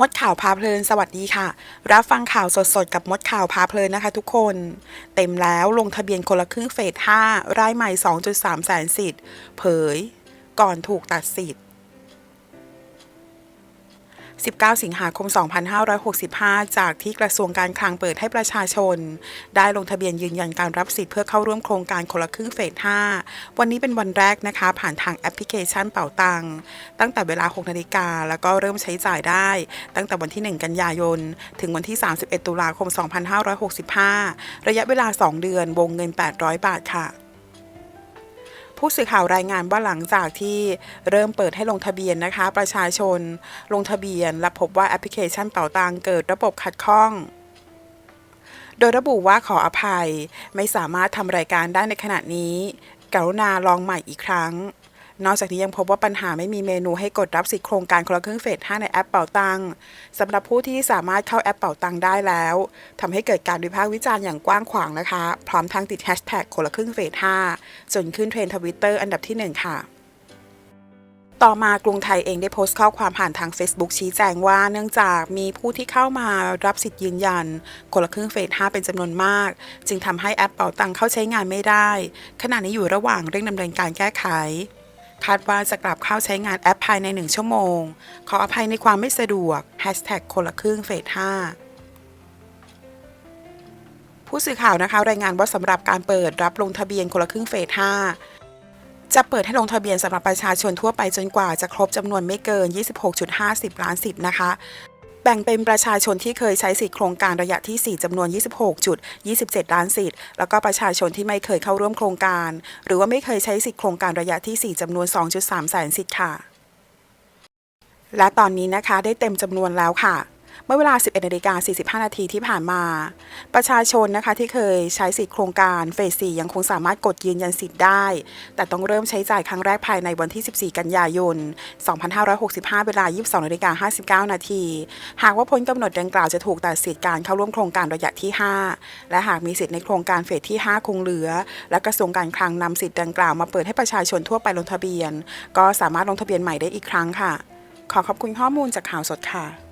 มดข่าวพาเพลินสวัสดีค่ะ รับฟังข่าวสดๆ กับมดข่าวพาเพลินนะคะทุกคน เต็มแล้วลงทะเบียนคนละครึ่งเฟส 5 รายใหม่ 2.3 แสนสิทธิ์ เผย ก่อนถูกตัดสิทธิ์ 19 สิงหาคม 2565 จากที่กระทรวงการคลังเปิดให้ประชาชน ได้ลงทะเบียนยืนยันการรับสิทธิ์เพื่อเข้าร่วมโครงการคนละครึ่งเฟส 5 วันนี้เป็นวันแรกนะคะ ผ่านทางแอปพลิเคชันเป่าตังตั้งแต่เวลา 6 นาฬิกา แล้วก็เริ่มใช้จ่ายได้ ตั้งแต่วันที่ 1 กันยายน ถึงวันที่ 31 ตุลาคม 2565 ระยะเวลา 2 เดือน วงเงิน 800 บาทค่ะ ผู้สื่อข่าวรายงานว่าหลังจากที่เริ่มเปิดให้ลงทะเบียนนะคะ ประชาชนลงทะเบียน และพบว่าแอปพลิเคชันเป่าตังเกิดระบบขัดข้อง โดยระบุว่าขออภัย ไม่สามารถทำรายการได้ในขณะนี้กรุณาลองใหม่อีกครั้ง นอกจากนี้ยังพบว่าปัญหาไม่มีเมนูให้กดรับสิทธิโครงการคนละครึ่งเฟส 5 ในแอปเป๋าตังสำหรับผู้ที่สามารถเข้าแอปเป๋าตังได้แล้วทำให้เกิดการวิพากษ์วิจารณ์อย่างกว้างขวางนะคะ พร้อมทั้งติดแฮชแท็กคนละครึ่งเฟส 5 จนขึ้นเทรนด์ทวิตเตอร์อันดับที่ 1 ค่ะต่อมากรุงไทยเองได้โพสต์ข้อความผ่านทาง Facebook ชี้แจงว่าเนื่องจากมีผู้ที่เข้ามารับสิทธิ์ยืนยัน คนละครึ่งเฟส 5 เป็นจำนวนมาก จึงทำให้แอปเป๋าตังเข้าใช้งานไม่ได้ ขณะนี้อยู่ระหว่างเร่งดำเนินการแก้ไข คาดว่าจะกลับเข้าใช้งานแอปภายใน 1 ชั่วโมง ขออภัยในความไม่สะดวก Hashtag คนละครึ่งเฟส5ผู้สื่อข่าวนะคะ รายงานว่าสำหรับการเปิดรับลงทะเบียนคนละครึ่งเฟส5จะเปิดให้ลงทะเบียนสำหรับประชาชนทั่วไปจนกว่าจะครบจำนวนไม่เกิน 26.50 ล้านสิทธิ์นะคะ แบ่งเป็นประชาชนที่เคยใช้สิทธิโครงการระยะที่ 4 จำนวน 26.27 ล้านสิทธิ์ แล้วก็ประชาชนที่ไม่เคยเข้าร่วมโครงการ หรือว่าไม่เคยใช้สิทธิโครงการระยะที่ 4 จำนวน 2.3 แสนสิทธิ์ค่ะ และตอนนี้นะคะได้เต็มจำนวนแล้วค่ะ เมื่อเวลา 11นาฬิกา45 นาทีที่ผ่านมา ประชาชนนะคะที่เคยใช้สิทธิโครงการเฟส 4 ยังคงสามารถกดยืนยันสิทธิ์ได้ แต่ต้องเริ่มใช้จ่ายครั้งแรกภายในวันที่ 14 กันยายน 2565 เวลา 22นาฬิกา59 นาที หากว่าพ้นกำหนดดังกล่าวจะถูกตัดสิทธิ์การเข้าร่วมโครงการระยะที่ 5 และหากมีสิทธิ์ในโครงการเฟสที่ 5 คงเหลือ และกระทรวงการคลังนำสิทธิ์ดังกล่าวมาเปิดให้ประชาชนทั่วไปลงทะเบียน ก็สามารถลงทะเบียนใหม่ได้อีกครั้งค่ะ ขอขอบคุณข้อมูลจากข่าวสดค่ะ